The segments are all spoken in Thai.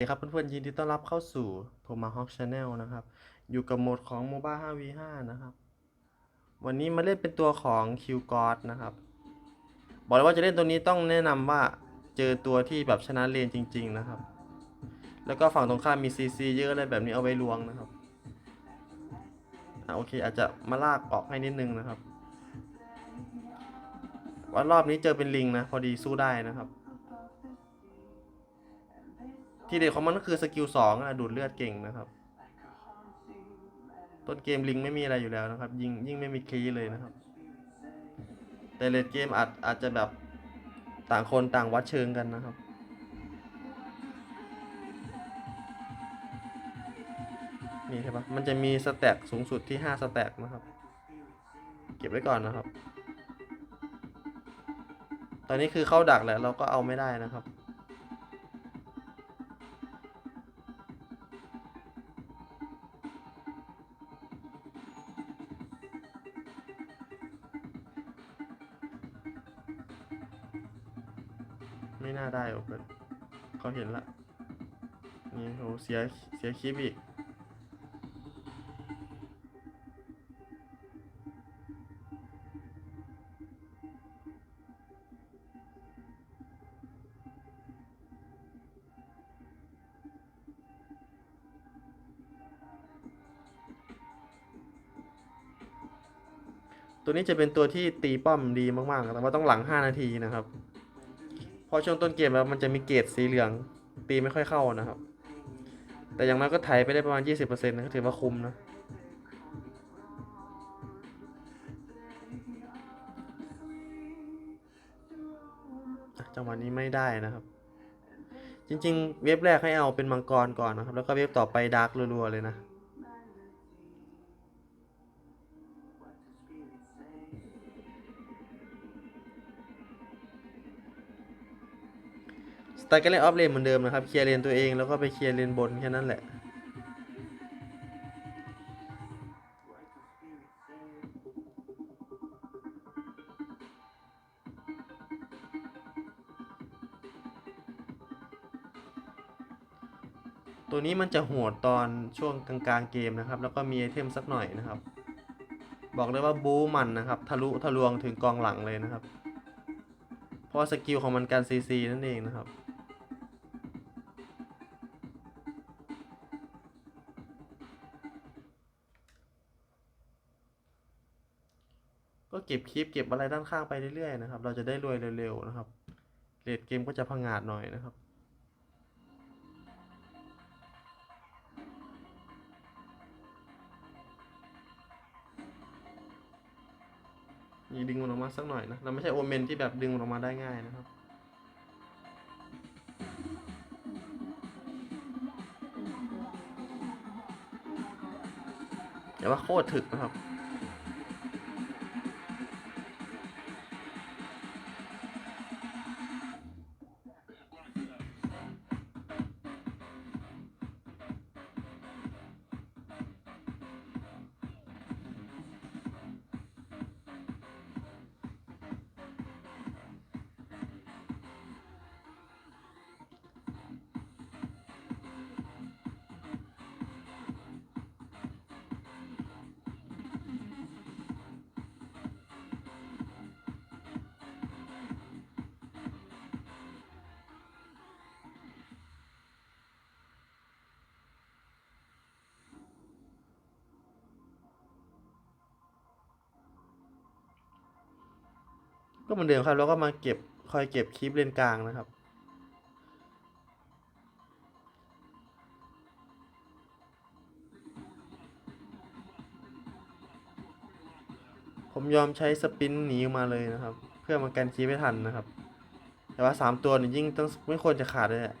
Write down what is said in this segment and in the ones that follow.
สวัสดีครับเพื่อนๆยินดีต้อนรับเข้าสู่ Tomahawk Channel นะครับ อยู่กับโหมดของ MOBA 5v5 นะครับ วันนี้มาเล่นเป็นตัวของ Q God นะครับ บอกเลยว่าจะเล่นตัวนี้ต้องแนะนำว่าเจอตัวที่แบบชนะเลนจริง ๆ นะครับ แล้วก็ฝั่งตรงข้ามมี CC เยอะอะไรแบบนี้เอาไว้ลวงนะครับอะโอเคอาจจะมาลากออกให้นิดนึงนะครับว่ารอบนี้เจอเป็นลิงนะพอดีสู้ได้นะครับ ที่เด็ดของมันก็คือสกิลสองดูดเลือดเก่งนะครับ ต้นเกมลิงไม่มีอะไรอยู่แล้วนะครับ ยิงยิ่งไม่มีคีเลยนะครับ แต่เลดเกมอาจอาจจะแบบต่างคนต่างวัดเชิงกันนะครับนี่ใช่ปะมันจะมีสแต็กสูงสุดที่ 5 สแต็กนะครับ เก็บไว้ก่อนนะครับ ตอนนี้คือเข้าดักแหละเราก็เอาไม่ได้นะครับ ไม่น่าได้โอเปนเขาเห็นละ นี่โหเสียเสียคลิปอีกตัวนี้จะเป็นตัวที่ตีป้อมดีมากๆ แต่ว่าต้องหลัง 5 นาทีนะครับ พราะช่วงต้นเกมแล้วมันจะมีเกรดสีเหลือง ตีไม่ค่อยเข้านะครับ แต่อย่างน้อยก็ไถไปได้ประมาณ 20%นะก็ถือว่าคุ้มนะอะจังหวะนี้ไม่ได้นะครับ จริง ๆ เว็บแรกให้เอาเป็นมังกรก่อนนะครับ แล้วก็เว็บต่อไปดาร์กรัวๆเลยนะ สไตล์การเล่นออฟเลนเหมือนเดิมนะครับ เคลียร์เลนตัวเองแล้วก็ไปเคลียร์เลนบนแค่นั้นแหละ ตัวนี้มันจะโหดตอนช่วงกลางๆเกมนะครับ แล้วก็มีไอเทมสักหน่อยนะครับ บอกเลยว่าบูมันนะครับ ทะลุทะลวงถึงกองหลังเลยนะครับ เพราะสกิลของมันการซีซีนั่นเองนะครับ เก็บคลิปเก็บอะไรด้านข้างไปเรื่อยๆนะครับ เราจะได้รวยเร็วๆนะครับเรทเกมก็จะพังงาดหน่อยนะครับ นี่ดึงมันออกมาสักหน่อยนะ เราไม่ใช่โอเมนที่แบบดึงมันออกมาได้ง่ายนะครับแต่ว่าโคตรถึกนะครับ ก็เหมือนเดิมครับแล้วก็มาเก็บคอยเก็บคลิปเลนกลางนะครับ ผมยอมใช้สปินหนีมาเลยนะครับ เพื่อมากันคลิปไม่ทันนะครับ แต่ว่าสามตัวนี่ยิ่งต้องไม่ควรจะขาดเลยแหละ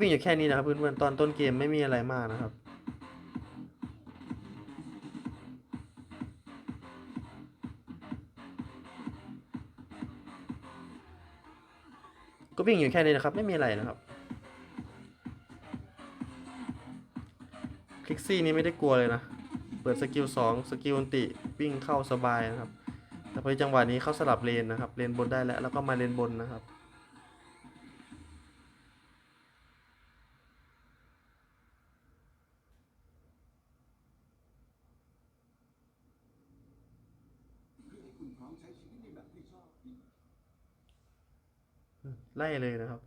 วิ่งอยู่แค่นี้นะครับเพื่อนๆตอนต้นเกมไม่มีอะไรมากนะครับก็วิ่งอยู่แค่นี้นะครับ ไม่มีอะไรนะครับคลิกซี่นี้ไม่ได้กลัวเลยนะ เปิดสกิลสองสกิลติวิ่งเข้าสบายนะครับ แต่พอจังหวะนี้เข้าสลับเลนนะครับ เลนบนได้แล้ว แล้วก็มาเลนบนนะครับ ไล่เลยนะครับ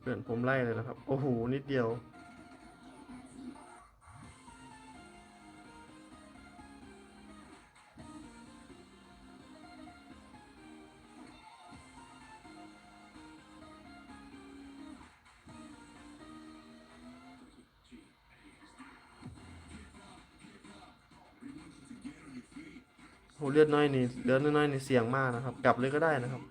เพื่อนผมไล่เลยนะครับ โอ้โห นิดเดียว โหเลือดน้อยนี่เลือดน้อยนี่เสี่ยงมากนะครับ กลับเลยก็ได้นะครับ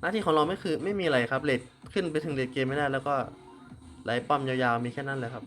หน้าที่ของเราไม่คือไม่มีอะไรครับเลดขึ้นไปถึงเลดเกมไม่ได้แล้วก็ไหลป้อมยาวๆมีแค่นั้นแหละครับ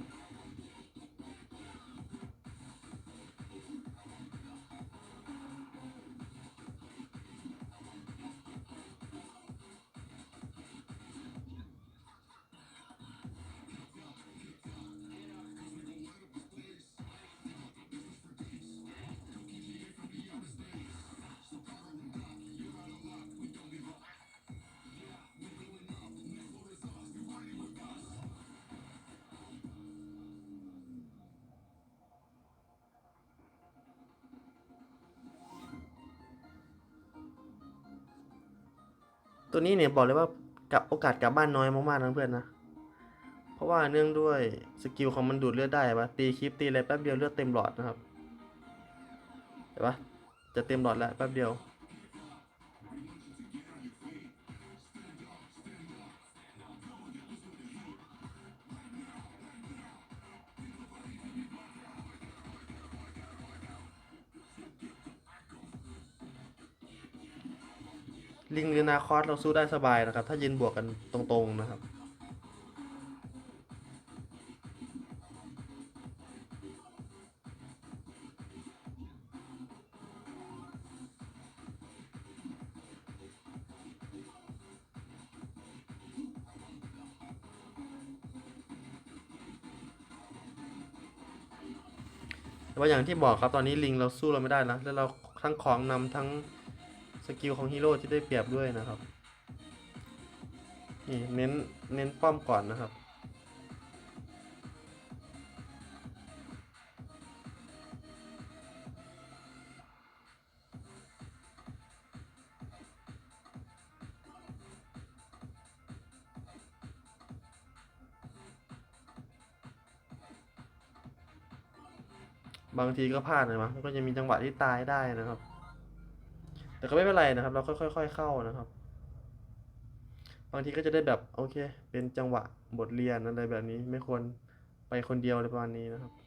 ตัวนี้เนี่ยบอกเลยว่ากับโอกาสกลับบ้านน้อยมากๆนะเพื่อนนะ เพราะว่าเนื่องด้วยสกิลของมันดูดเลือดได้ปะตีคลิปตีอะไรแป๊บเดียวเลือดเต็มหลอดนะครับเห็นปะจะเต็มหลอดแล้วแป๊บเดียว อนาคอสเราสู้ได้สบายนะครับ ถ้ายืนบวกกันตรงๆนะครับ แต่ว่าอย่างที่บอกครับตอนนี้ลิงเราสู้เราไม่ได้นะแล้วเราทั้งของนำทั้ง กิลของฮีโร่ที่ได้เปรียบด้วยนะครับ นี่เน้นเน้นป้อมก่อนนะครับ บางทีก็พลาดเลยมั้งก็จะมีจังหวะที่ตายได้นะครับ แต่ก็ไม่เป็นไรนะครับ เราค่อยๆเข้านะครับ บางทีก็จะได้แบบโอเค เป็นจังหวะบทเรียนอะไรแบบนี้ ไม่ควรไปคนเดียวอะไรประมาณนี้นะครับ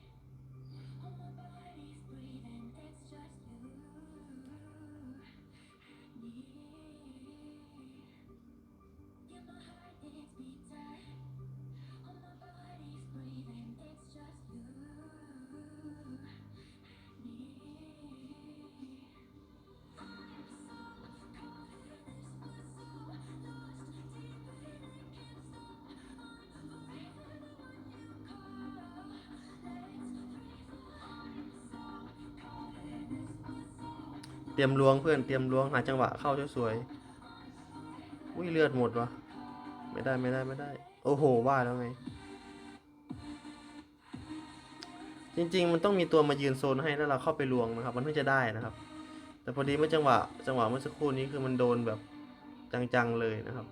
รียมล้วงเพื่อนเตรียมล้วงหาจังหวะเข้าสวยๆอุ้ยเลือดหมดวะไม่ได้ไม่ได้ไม่ได้ โอ้โหว่าแล้วไง จริง ๆ มันต้องมีตัวมายืนโซนให้แล้วเราเข้าไปลวงนะครับ มันเพิ่งจะได้นะครับ แต่พอดีเมื่อจังหวะ จังหวะเมื่อสักครู่นี้คือมันโดนแบบจังๆเลยนะครับ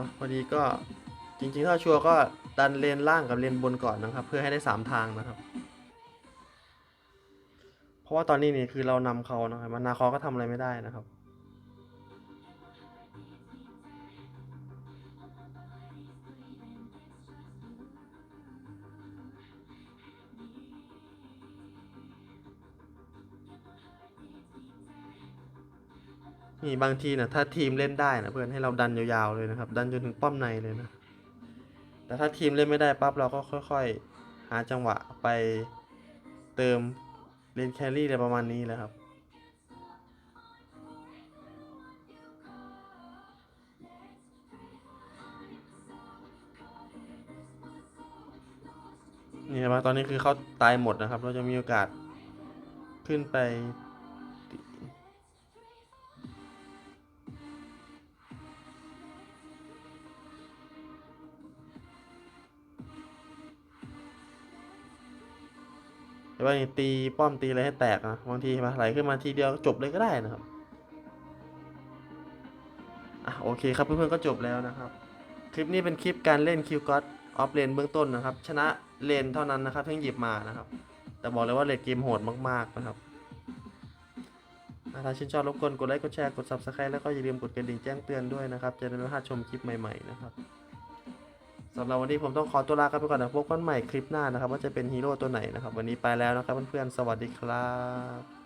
นาะพอดีก็จริงๆถ้าชัวร์ก็ดันเลนล่างกับเลนบนก่อนนะครับ เพื่อให้ได้สามทางนะครับ เพราะว่าตอนนี้นี่คือเรานำเขานะครับมานาคอก็ทำอะไรไม่ได้นะครับ นี่บางทีนะถ้าทีมเล่นได้นะเพื่อนให้เราดันยาวๆเลยนะครับ ดันจนถึงป้อมในเลยนะ แต่ถ้าทีมเล่นไม่ได้ปั๊บเราก็ค่อย ๆ หาจังหวะไปเติมเลนแครี่อะไรประมาณนี้แหละครับนี่ครับตอนนี้คือเขาตายหมดนะครับ เราจะมีโอกาสขึ้นไป แต่ว่าตีป้อมตีอะไรให้แตกนะบางทีมาไหลขึ้นมาทีเดียวจบเลยก็ได้นะครับอะโอเคครับเพื่อนๆก็จบแล้วนะครับ คลิปนี้เป็นคลิปการเล่นคิวก็ออฟเลนเบื้องต้นนะครับ ชนะเลนเท่านั้นนะครับที่หยิบมานะครับ แต่บอกเลยว่าเลนเกมโหดมากๆนะครับถ้าชื่นชอบรบกวนกดไลค์กดแชร์กด subscribe แล้วก็อย่าลืมกดกระดิ่งแจ้งเตือนด้วยนะครับ จะได้ไม่พลาดชมคลิปใหม่ๆนะครับำหรับวันนี้ผมต้องขอตัวลากันไปก่อนนะพบกันใหม่คลิปหน้านะครับ ว่าจะเป็นฮีโร่ตัวไหนนะครับ วันนี้ไปแล้วนะครับเพื่อนๆสวัสดีครับ